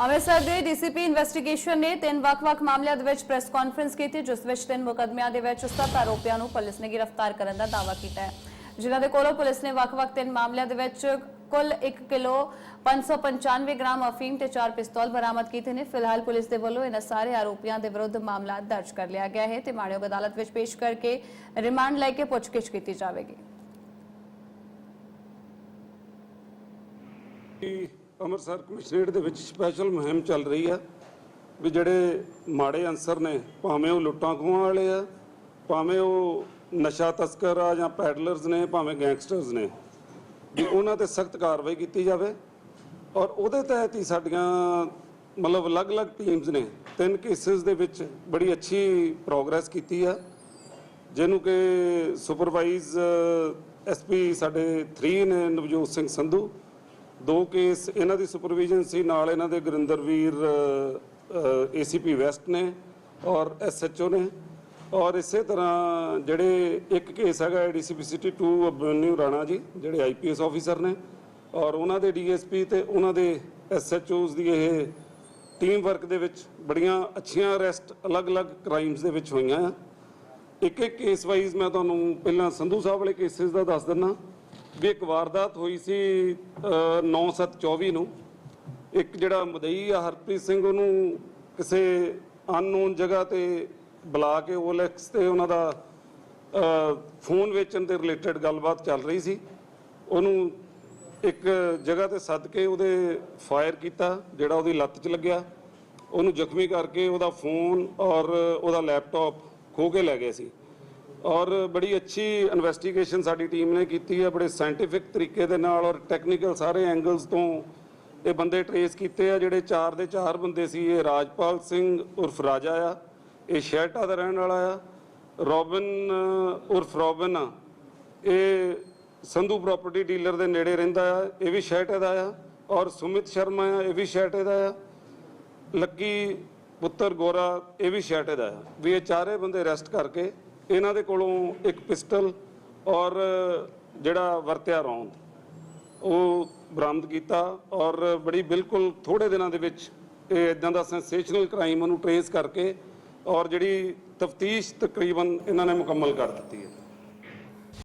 ਅੰਮ੍ਰਿਤਸਰ ਦੇ DCP investigation ਨੇ ਤਿੰਨ ਵੱਖ-ਵੱਖ ਮਾਮਲਿਆਂ ਦੇ ਵਿੱਚ ਪ੍ਰੈਸ ਕਾਨਫਰੰਸ ਕੀਤੀ, ਜਿਸ ਵਿੱਚ ਤਿੰਨ ਮੁਕੱਦਮਿਆਂ ਦੇ ਵਿੱਚ ਸੱਤ ਆਰੋਪੀਆਂ ਨੂੰ ਪੁਲਿਸ ਨੇ ਗ੍ਰਿਫਤਾਰ ਕਰਨ ਦਾ ਦਾਅਵਾ ਕੀਤਾ ਹੈ। ਜਿਨ੍ਹਾਂ ਦੇ ਕੋਲੋਂ ਪੁਲਿਸ ਨੇ ਵੱਖ-ਵੱਖ ਤਿੰਨ ਮਾਮਲਿਆਂ ਦੇ ਵਿੱਚ ਕੁੱਲ 1 ਕਿਲੋ 595 ਗ੍ਰਾਮ ਅਫੀਮ ਤੇ ਚਾਰ ਪਿਸਤੌਲ ਬਰਾਮਦ ਕੀਤੇ ਨੇ। ਫਿਲਹਾਲ ਪੁਲਿਸ ਦੇ ਵੱਲੋਂ ਇਹਨਾਂ ਸਾਰੇ ਆਰੋਪੀਆਂ ਦੇ ਵਿਰੁੱਧ ਮਾਮਲਾ ਦਰਜ ਕਰ ਲਿਆ ਗਿਆ ਹੈ ਤੇ ਮਾਣਯੋਗ ਅਦਾਲਤ ਵਿੱਚ ਪੇਸ਼ ਕਰਕੇ ਰਿਮਾਂਡ ਲੈ ਕੇ ਪੁੱਛਗਿੱਛ ਕੀਤੀ ਜਾਵੇਗੀ। ਅੰਮ੍ਰਿਤਸਰ ਕਮਿਸ਼ਨਰੇਟ ਦੇ ਵਿੱਚ ਸਪੈਸ਼ਲ ਮੁਹਿੰਮ ਚੱਲ ਰਹੀ ਆ ਵੀ ਜਿਹੜੇ ਮਾੜੇ ਅਨਸਰ ਨੇ, ਭਾਵੇਂ ਉਹ ਲੁੱਟਾਂ ਖੋਹਾਂ ਵਾਲੇ ਆ, ਭਾਵੇਂ ਉਹ ਨਸ਼ਾ ਤਸਕਰ ਆ ਜਾਂ ਪੈਡਲਰਸ ਨੇ, ਭਾਵੇਂ ਗੈਂਗਸਟਰਸ ਨੇ, ਵੀ ਉਹਨਾਂ ਤੇ ਸਖਤ ਕਾਰਵਾਈ ਕੀਤੀ ਜਾਵੇ। ਔਰ ਉਹਦੇ ਤਹਿਤ ਹੀ ਸਾਡੀਆਂ ਮਤਲਬ ਅਲੱਗ-ਅਲੱਗ ਟੀਮਸ ਨੇ, ਤਿੰਨ ਕੇਸਿਸ ਦੇ ਵਿੱਚ ਬੜੀ ਅੱਛੀ ਪ੍ਰੋਗਰੈਸ ਕੀਤੀ ਆ। ਜਿਹਨੂੰ ਕਿ ਸੁਪਰਵਾਈਜ਼ ਐਸਪੀ ਸਾਡੇ 3 ਨੇ, ਨਵਜੋਤ ਸਿੰਘ ਸੰਧੂ। ਦੋ ਕੇਸ ਇਹਨਾਂ ਦੀ ਸੁਪਰਵਿਜ਼ਨ ਸੀ, ਨਾਲ ਇਹਨਾਂ ਦੇ ਗੁਰਿੰਦਰਵੀਰ ਏਸੀਪੀ ਵੈਸਟ ਨੇ ਔਰ ਐਸਐਚਓ ਨੇ। ਔਰ ਇਸੇ ਤਰ੍ਹਾਂ ਜਿਹੜੇ ਇੱਕ ਕੇਸ ਹੈਗਾ ਡੀਸੀਪੀ ਸਿਟੀ 2 ਅਬਨਿਊ ਰਾਣਾ ਜੀ, ਜਿਹੜੇ ਆਈਪੀਐਸ ਆਫੀਸਰ ਨੇ। ਔਰ ਉਹਨਾਂ ਦੇ ਡੀਐਸਪੀ ਤੇ ਉਹਨਾਂ ਦੇ ਐਸਐਚਓਜ਼ ਦੀ ਇਹ ਟੀਮ ਵਰਕ ਦੇ ਵਿੱਚ ਬੜੀਆਂ ਅੱਛੀਆਂ ਅਰੈਸਟ ਅਲੱਗ-ਅਲੱਗ ਕ੍ਰਾਈਮਸ ਦੇ ਵਿੱਚ ਹੋਈਆਂ ਆ। ਇੱਕ ਇੱਕ ਕੇਸ ਵਾਈਜ਼ ਮੈਂ ਤੁਹਾਨੂੰ ਪਹਿਲਾਂ ਸੰਧੂ ਸਾਹਿਬ ਵਾਲੇ ਕੇਸਿਸ ਦਾ ਦੱਸ ਦਿੰਨਾ ਵੀ ਇੱਕ ਵਾਰਦਾਤ ਹੋਈ ਸੀ 9724 ਨੂੰ ਇੱਕ ਜਿਹੜਾ ਮਦਈ ਆ, ਹਰਪ੍ਰੀਤ ਸਿੰਘ, ਉਹਨੂੰ ਕਿਸੇ ਅਨਨੋਨ ਜਗ੍ਹਾ ਤੇ ਬੁਲਾ ਕੇ ਓਲੈਕਸ ਤੇ ਉਹਨਾਂ ਦਾ ਫੋਨ ਵੇਚਣ ਦੇ ਰਿਲੇਟਡ ਗੱਲਬਾਤ ਚੱਲ ਰਹੀ ਸੀ। ਉਹਨੂੰ ਇੱਕ ਜਗ੍ਹਾ ਤੇ ਸੱਦ ਕੇ ਉਹਦੇ ਫਾਇਰ ਕੀਤਾ, ਜਿਹੜਾ ਉਹਦੀ ਲੱਤ 'ਚ ਲੱਗਿਆ। ਉਹਨੂੰ ਜ਼ਖਮੀ ਕਰਕੇ ਉਹਦਾ ਫੋਨ ਔਰ ਉਹਦਾ ਲੈਪਟਾਪ ਖੋ ਕੇ ਲੈ ਗਏ ਸੀ। ਔਰ ਬੜੀ ਅੱਛੀ ਇਨਵੈਸਟੀਗੇਸ਼ਨ ਸਾਡੀ ਟੀਮ ਨੇ ਕੀਤੀ ਹੈ, ਬੜੇ ਸਾਇੰਟੀਫਿਕ ਤਰੀਕੇ ਦੇ ਨਾਲ ਔਰ ਟੈਕਨੀਕਲ ਸਾਰੇ ਐਂਗਲਸ ਤੋਂ ਇਹ ਬੰਦੇ ਟਰੇਸ ਕੀਤੇ ਆ, ਜਿਹੜੇ ਚਾਰ ਦੇ ਚਾਰ ਬੰਦੇ ਸੀ, ਇਹ ਰਾਜਪਾਲ ਸਿੰਘ ਉਰਫ ਰਾਜਾ ਆ, ਇਹ ਸ਼ਹਿਟਾ ਦਾ ਰਹਿਣ ਵਾਲਾ ਆ, ਰੋਬਿਨ ਉਰਫ ਰੋਬਿਨ ਆ, ਇਹ ਸੰਧੂ ਪ੍ਰਾਪਰਟੀ ਡੀਲਰ ਦੇ ਨੇੜੇ ਰਹਿੰਦਾ ਆ, ਇਹ ਵੀ ਸ਼ਹਿਟੇ ਦਾ ਆ, ਔਰ ਸੁਮਿਤ ਸ਼ਰਮਾ ਆ, ਇਹ ਵੀ ਸ਼ਹਿਟੇ ਦਾ ਆ, ਲੱਕੀ ਪੁੱਤਰ ਗੋਰਾ, ਇਹ ਵੀ ਸ਼ੈਟੇ ਦਾ ਆ, ਵੀ ਇਹ ਚਾਰੇ ਬੰਦੇ ਅਰੈਸਟ ਕਰਕੇ ਇਹਨਾਂ ਦੇ ਕੋਲੋਂ ਇੱਕ ਪਿਸਟਲ ਔਰ ਜਿਹੜਾ ਵਰਤਿਆ ਰੌਂਦ ਉਹ ਬਰਾਮਦ ਕੀਤਾ ਔਰ ਬੜੀ ਬਿਲਕੁਲ ਥੋੜੇ ਦਿਨਾਂ ਦੇ ਵਿੱਚ ਇਹ ਇਦਾਂ ਦਾ ਸੈਂਸੇਸ਼ਨਲ ਕ੍ਰਾਈਮ ਨੂੰ ਟਰੇਸ ਕਰਕੇ ਔਰ ਜਿਹੜੀ ਤਫਤੀਸ਼ ਤਕਰੀਬਨ ਇਹਨਾਂ ਨੇ ਮੁਕੰਮਲ ਕਰ ਦਿੱਤੀ ਹੈ।